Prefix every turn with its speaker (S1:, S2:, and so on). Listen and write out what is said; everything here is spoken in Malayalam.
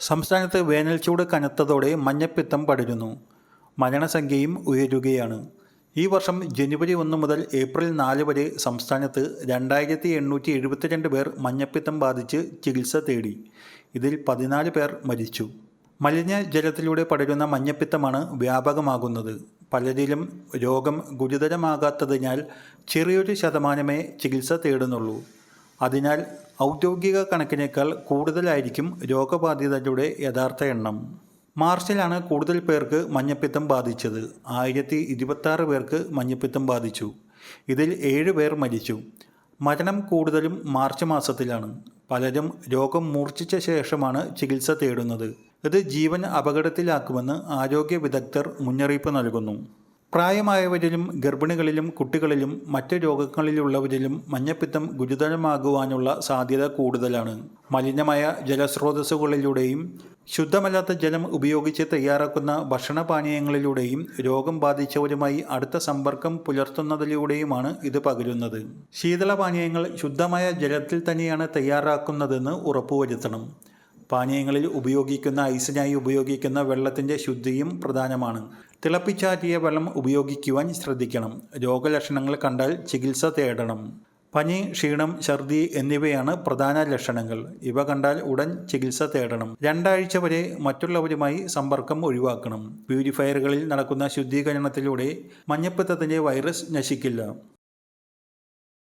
S1: സംസ്ഥാനത്ത് വേനൽച്ചൂട് കനത്തതോടെ മഞ്ഞപ്പിത്തം പടരുന്നു. മരണസംഖ്യയും ഉയരുകയാണ്. ഈ വർഷം ജനുവരി ഒന്ന് മുതൽ ഏപ്രിൽ നാല് വരെ സംസ്ഥാനത്ത് രണ്ടായിരത്തി എണ്ണൂറ്റി എഴുപത്തിരണ്ട് പേർ മഞ്ഞപ്പിത്തം ബാധിച്ച് ചികിത്സ തേടി. ഇതിൽ പതിനാല് പേർ മരിച്ചു. മലിന ജലത്തിലൂടെ പടരുന്ന മഞ്ഞപ്പിത്തമാണ് വ്യാപകമാകുന്നത്. പലരിലും രോഗം ഗുരുതരമാകാത്തതിനാൽ ചെറിയൊരു ശതമാനമേ ചികിത്സ തേടുന്നുള്ളൂ. അതിനാൽ ഔദ്യോഗിക കണക്കിനേക്കാൾ കൂടുതലായിരിക്കും രോഗബാധിതരുടെ യഥാർത്ഥ എണ്ണം. മാർച്ചിലാണ് കൂടുതൽ പേർക്ക് മഞ്ഞപ്പിത്തം ബാധിച്ചത്. ആയിരത്തി ഇരുപത്താറ് പേർക്ക് മഞ്ഞപ്പിത്തം ബാധിച്ചു. ഇതിൽ ഏഴ് പേർ മരിച്ചു. മരണം കൂടുതലും മാർച്ച് മാസത്തിലാണ്. പലരും രോഗം മൂർച്ഛിച്ച ശേഷമാണ് ചികിത്സ തേടുന്നത്. ഇത് ജീവൻ അപകടത്തിലാക്കുമെന്ന് ആരോഗ്യ വിദഗ്ധർ മുന്നറിയിപ്പ് നൽകുന്നു. പ്രായമായവരിലും ഗർഭിണികളിലും കുട്ടികളിലും മറ്റ് രോഗങ്ങളിലുള്ളവരിലും മഞ്ഞപ്പിത്തം ഗുരുതരമാകുവാനുള്ള സാധ്യത കൂടുതലാണ്. മലിനമായ ജലസ്രോതസ്സുകളിലൂടെയും ശുദ്ധമല്ലാത്ത ജലം ഉപയോഗിച്ച് തയ്യാറാക്കുന്ന ഭക്ഷണപാനീയങ്ങളിലൂടെയും രോഗം ബാധിച്ചവരുമായി അടുത്ത സമ്പർക്കം പുലർത്തുന്നതിലൂടെയുമാണ് ഇത് പകരുന്നത്. ശീതളപാനീയങ്ങൾ ശുദ്ധമായ ജലത്തിൽ തന്നെയാണ് തയ്യാറാക്കുന്നതെന്ന് ഉറപ്പുവരുത്തണം. പാനീയങ്ങളിൽ ഉപയോഗിക്കുന്ന ഐസിനായി ഉപയോഗിക്കുന്ന വെള്ളത്തിന്റെ ശുദ്ധിയും പ്രധാനമാണ്. തിളപ്പിച്ചാറ്റിയ വെള്ളം ഉപയോഗിക്കുവാൻ ശ്രദ്ധിക്കണം. രോഗലക്ഷണങ്ങൾ കണ്ടാൽ ചികിത്സ തേടണം. പനി ക്ഷീണം ഛർദി എന്നിവയാണ് പ്രധാന ലക്ഷണങ്ങൾ. ഇവ കണ്ടാൽ ഉടൻ ചികിത്സ തേടണം. രണ്ടാഴ്ച വരെ മറ്റുള്ളവരുമായി സമ്പർക്കം ഒഴിവാക്കണം. പ്യൂരിഫയറുകളിൽ നടക്കുന്ന ശുദ്ധീകരണത്തിലൂടെ മഞ്ഞപ്പിത്തത്തിന്റെ വൈറസ് നശിക്കില്ല.